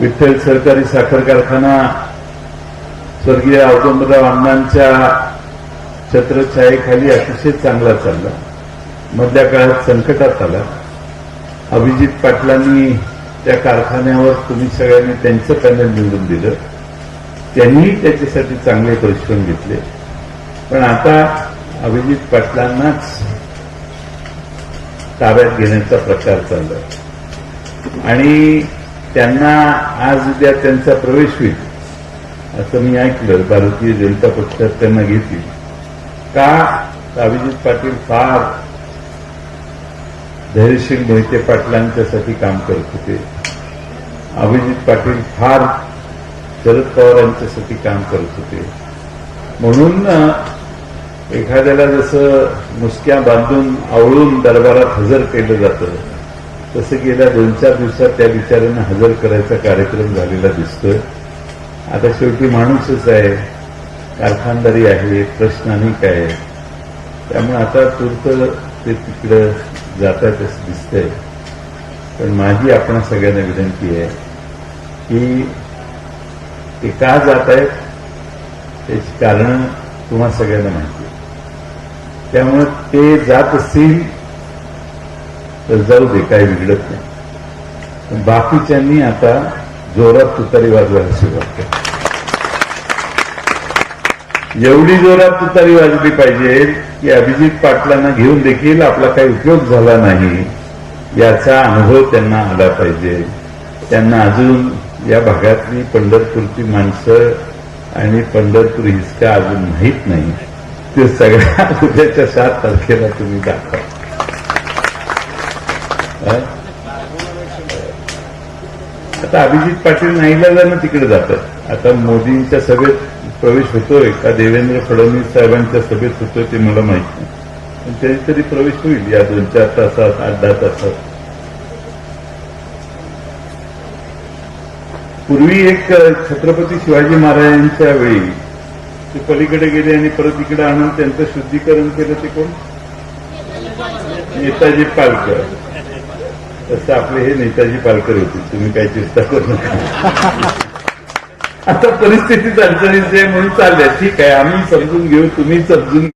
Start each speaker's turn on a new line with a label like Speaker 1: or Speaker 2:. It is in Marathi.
Speaker 1: विठ्ठल सरकारी साखर कारखाना स्वर्गीय औदुंबराव अण्णांच्या छत्रछायेखाली अतिशय चांगला चालला. मधल्या काळात संकटात आला. अभिजित पाटलांनी त्या कारखान्यावर तुम्ही सगळ्यांनी त्यांचं पॅनल निवडून दिलं. त्यांनीही त्याच्यासाठी चांगले परिश्रम घेतले. पण आता अभिजित पाटलांनाच ताब्यात घेण्याचा प्रकार चालला. आणि त्यांना आज उद्या त्यांचा प्रवेश होईल. असं मी ऐकलं. भारतीय जनता पक्षात त्यांना घेतील. का? अभिजित पाटील फार धैर्यशील मोहिते पाटलांच्यासाठी काम करत होते? अभिजित पाटील फार शरद पवारांच्यासाठी काम करत होते. म्हणून एखाद्याला जसं मुसक्या बांधून आवळून दरबारात हजर केलं जातं तसं गेल्या दोन चार दिवसात त्या बिचाऱ्यांना हजर करायचा कार्यक्रम झालेला दिसतोय. आता शेवटी माणूसच आहे. कारखानदारी आहे प्रश्न अनेक आहे. त्यामुळे आता तूर्त ते तिकडं जात आहेत असं दिसतंय. पण माझी आपण सगळ्यांना विनंती आहे की ते का जात आहेत त्याची कारणं तुम्हा सगळ्यांना माहिती आहे. त्यामुळे ते जात असतील तर जाऊ दे काही बिघडत नाही. बाकीच्यांनी आता जोरात तुतारी वाजवायला सुरुवात केली. एवढी जोरात तुतारी वाजली पाहिजे की अभिजित पाटलांना घेऊन देखील आपला काही उपयोग झाला नाही याचा अनुभव त्यांना आला पाहिजे. त्यांना अजून या भागातली पंढरपूरची माणसं आणि पंढरपूर हिसका अजून माहीत नाही. ते सगळ्या उद्याच्या सात तारखेला तुम्ही दाखवा. आता अभिजित पाटील नाईलाजानं तिकडे जातात आता मोदींच्या सभेत प्रवेश होतोय का? देवेंद्र फडणवीस साहेबांच्या सभेत होतोय ते मला माहीत नाही. पण तरी तरी प्रवेश होईल या दोन चार तासात आठ दहा तासात. पूर्वी एक छत्रपती शिवाजी महाराजांच्या वेळी ते पलीकडे गेले आणि परत इकडे आणून त्यांचं शुद्धीकरण केलं ते कोण? नेताजी पालकर. तसं आपले हे नेताजी पालकर होते तुम्ही काही चिंता करू आता परिस्थिती अडचणीची आहे म्हणून चालल्या. ठीक आहे आम्ही समजून घेऊ तुम्ही समजून